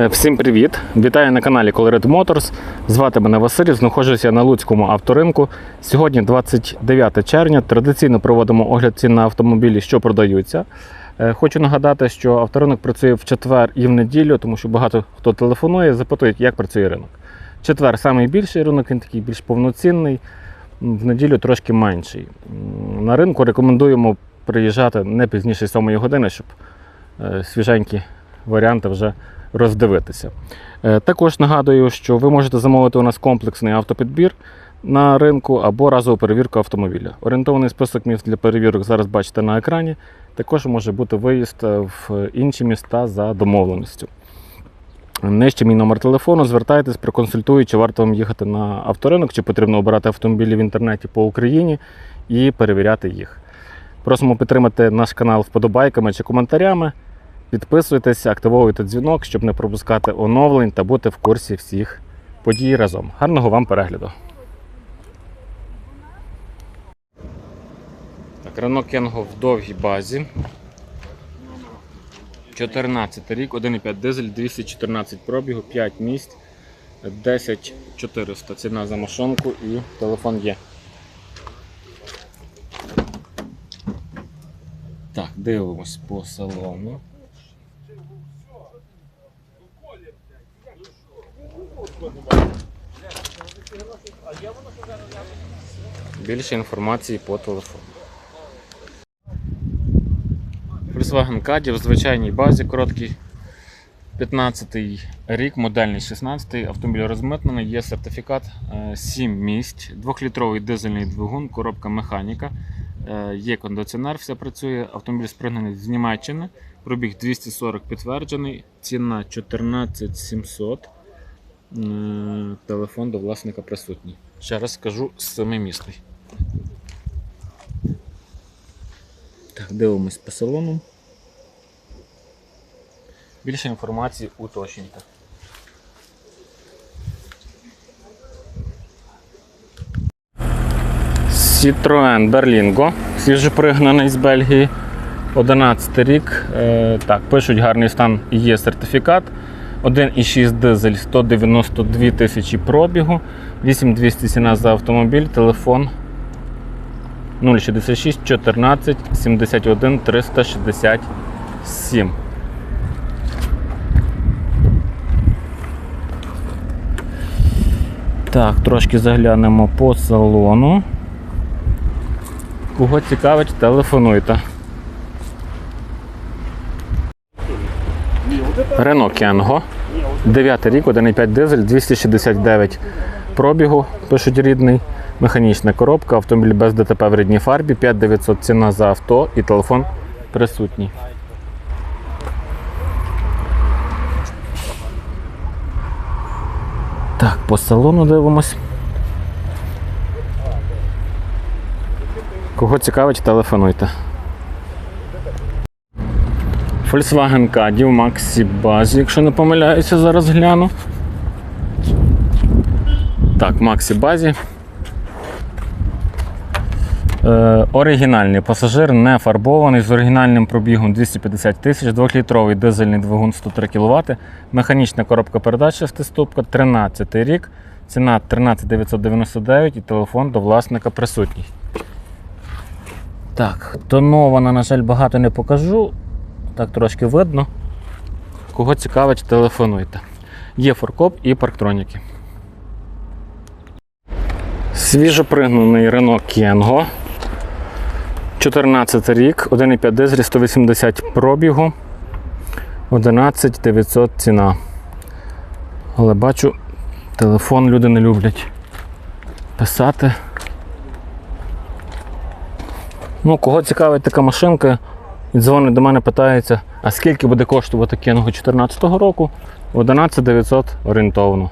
Е, Всім привіт! Вітаю на каналі Colored Motors. Звати мене Василь, знаходжуся на Луцькому авторинку. Сьогодні 29 червня. Традиційно проводимо огляд цін на автомобілі, що продаються. Е, Хочу нагадати, що авторинок працює в четвер і в неділю, тому що багато хто телефонує, запитують, як працює ринок. Четвер найбільший ринок, він такий більш повноцінний, в неділю трошки менший. На ринку рекомендуємо приїжджати не пізніше 7 години, щоб е, свіженькі варіанти вже роздивитися. Е, Також нагадую, що ви можете замовити у нас комплексний автопідбір на ринку або разову перевірку автомобіля. Орієнтований список міст для перевірок зараз бачите на екрані. Також може бути виїзд е, в інші міста за домовленістю. Нижче мій номер телефону. Звертайтесь, проконсультую, чи варто вам їхати на авторинок, чи потрібно обирати автомобілі в інтернеті по Україні і перевіряти їх. Просимо підтримати наш канал вподобайками чи коментарями. Підписуйтесь, активовуйте дзвінок, щоб не пропускати оновлень та бути в курсі всіх подій разом. Гарного вам перегляду! Так, Renault Кенго в довгій базі. 14 рік, 1,5 дизель, 214 пробігу, 5 місць, 10 400 ціна за машинку і телефон є. Так, дивимось по салону. Більше інформації по телефону. Volkswagen Caddy в звичайній базі, короткий 15-й рік, модельний 16-й, автомобіль розмитнений, є сертифікат 7 місць, 2-літровий дизельний двигун, коробка механіка, е, є кондиціонер, все працює, автомобіль спригнаний з Німеччини, пробіг 240 підтверджений, ціна 14 700, е, телефон до власника присутній. Ще раз скажу, семимісний. Так, дивимось по салону. Більше інформації уточнюйте. Citroen Berlingo, свіжопригнаний з Бельгії. 11 рік. Е, так, пишуть гарний стан, є сертифікат. 1,6 дизель 192 тисячі пробігу, 8200 ціна за автомобіль, телефон 066 14 71 367. Так, трошки заглянемо по салону. Кого цікавить, телефонуйте. Renault Кенго. 9 рік, 1,5 дизель, 269 пробігу, пишуть рідний. Механічна коробка, автомобіль без ДТП в рідній фарбі, 5900 ціна за авто і телефон присутній. Так, по салону дивимось. Кого цікавить, телефонуйте. Volkswagen Caddy в Maxi базі, якщо не помиляюся, зараз гляну. Так, Maxi базі. Е, оригінальний пасажир, не фарбований, з оригінальним пробігом 250 тисяч, 2-літровий дизельний двигун 103 кВт, механічна коробка передач 6-ступка, 13 рік, ціна 13 999 і телефон до власника присутній. Так, тонована, на жаль, багато не покажу. Так трошки видно. Кого цікавить, телефонуйте. Є форкоп і парктроніки. Свіжопригнаний Renault Кенго. 14 рік, 1,5 дизель, 180 пробігу, 11 900 ціна. Але бачу, телефон люди не люблять писати. Ну, кого цікавить така машинка, дзвонить до мене, питається, а скільки буде коштувати Кенго 2014 року? 11 900 орієнтовно.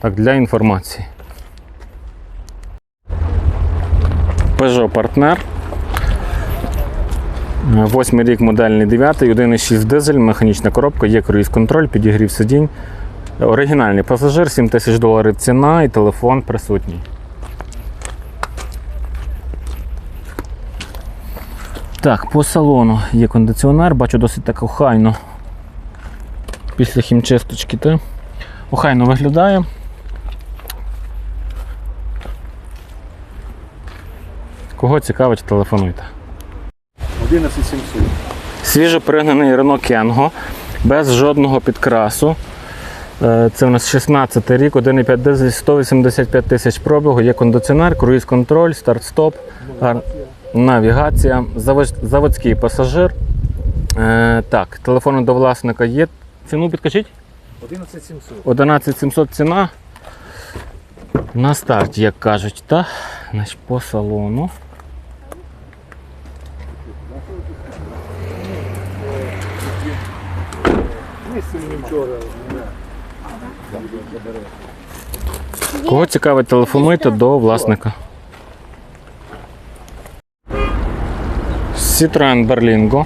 Так, для інформації. Peugeot Partner. Восьмий рік модельний 9, 1,6 дизель, механічна коробка, є круїз-контроль, підігрів сидінь. Оригінальний пасажир, 7 тисяч доларів ціна і телефон присутній. Так, по салону є кондиціонер, бачу досить так охайно після хімчисточки. Та охайно виглядає. Кого цікавить, телефонуйте. 11700. Свіжо пригнаний Renault Kengo без жодного підкрасу. Е, Це у нас 16 рік, 1,5 дизель, 185 тисяч пробігу, є кондиціонер, круїз-контроль, старт-стоп, навігація, заводський пасажир. Е, Так, телефони до власника є. Ціну підкажіть? 11700. 11700 ціна. На старті, як кажуть, так? Значить, по салону. Кого цікавить, телефонуйте до власника. Citroen Berlingo.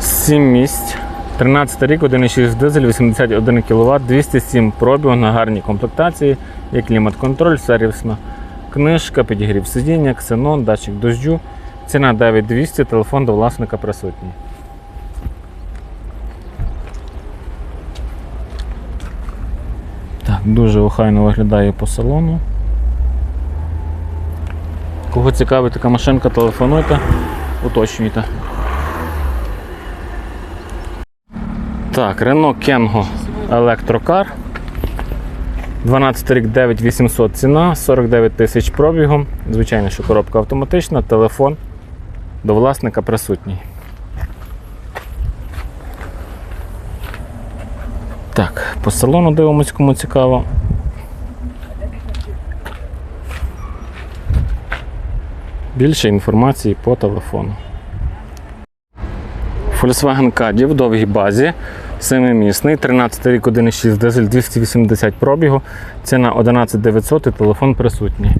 7 місць. 13 рік, 1,6 дизель, 81 кВт, 207 пробігу на гарній комплектації, є клімат-контроль, сервісна книжка, підігрів сидіння, ксенон, датчик дощу. Ціна 9200, телефон до власника присутній. Дуже охайно виглядає по салону. Кого цікавить така машинка, телефонуйте, уточнюйте. Так, Renault Kengo Electrocar. 12 рік 9800 ціна, 49 тисяч пробігом. Звичайно, що коробка автоматична, телефон до власника присутній. Так, по салону дивимось, кому цікаво. Більше інформації по телефону. Volkswagen Caddy в довгій базі. Семимісний, 13 рік 1,6 дизель 280 пробігу. Ціна 11900 і телефон присутній.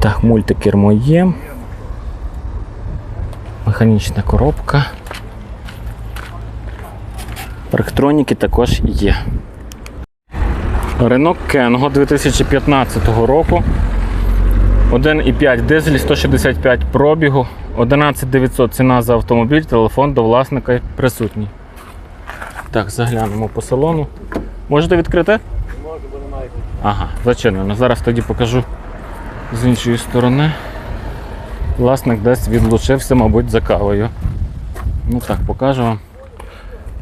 Так, мультикермо є. Механічна коробка. Парктроніки також є. Renault Kengo 2015 року. 1,5 дизель, 165 пробігу, 11900 ціна за автомобіль, телефон до власника присутній. Так, заглянемо по салону. Можете відкрити? Може, бо немає. Ага, зачинено. Зараз тоді покажу з іншої сторони. Власник десь відлучився, мабуть, за кавою. Ну так, покажу вам.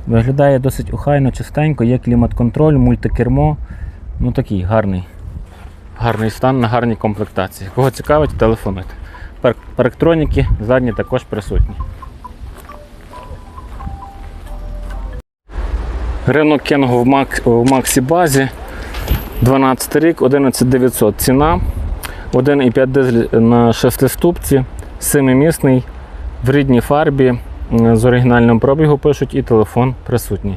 Виглядає досить охайно, чистенько, є клімат-контроль, мультикермо. Ну такий гарний. Гарний стан на гарній комплектації. Кого цікавить, телефонуйте. Пар- Парктроніки задні також присутні. Renault Kengo в, Мак... в Максі базі. 12 рік, 11900 ціна. 1,5 дизель на шестиступці, семимісний, в рідній фарбі, з оригінальним пробігу пишуть і телефон присутній.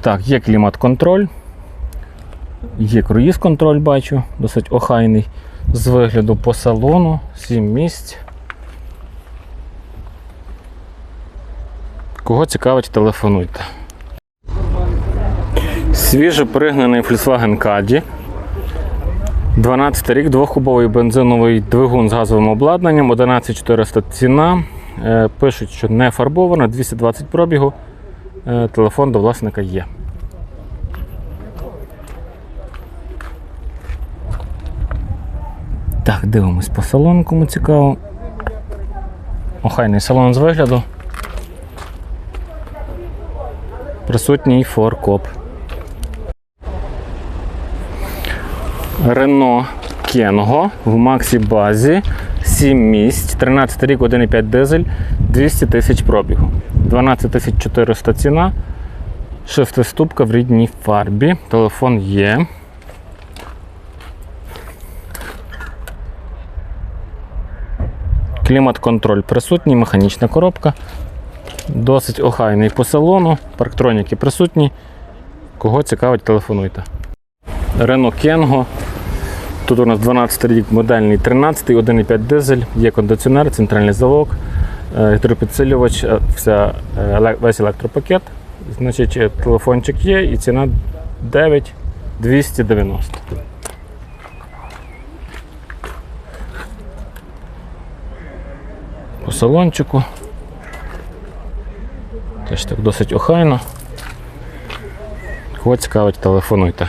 Так, є клімат-контроль, є круїз-контроль, бачу, досить охайний. З вигляду по салону, 7 місць. Кого цікавить, телефонуйте. Свіжо пригнаний Volkswagen Caddy. 12 рік, двохкубовий бензиновий двигун з газовим обладнанням, 11400 ціна. Е, Пишуть, що не фарбована, 220 пробігу. Е, Телефон до власника є. Так, дивимось по салону, кому цікаво. Охайний салон з вигляду. Присутній форкоп. Рено Кенго в Максі базі 7 місць, 13 рік, 1,5 дизель, 200 тисяч пробігу. 12 400 ціна. Шестиступка в рідній фарбі. Телефон є. Клімат-контроль присутній, механічна коробка. Досить охайний по салону, парктроніки присутні. Кого цікавить, телефонуйте. Renault Kengo. Тут у нас 12 рік модельний 13, 1,5 дизель, є кондиціонер, центральний залог, е, гідропідсилювач, е, вся, е, весь електропакет. Значить, Телефончик є і ціна 9290. По салончику. Теж так досить охайно. Кого цікавить, телефонуйте.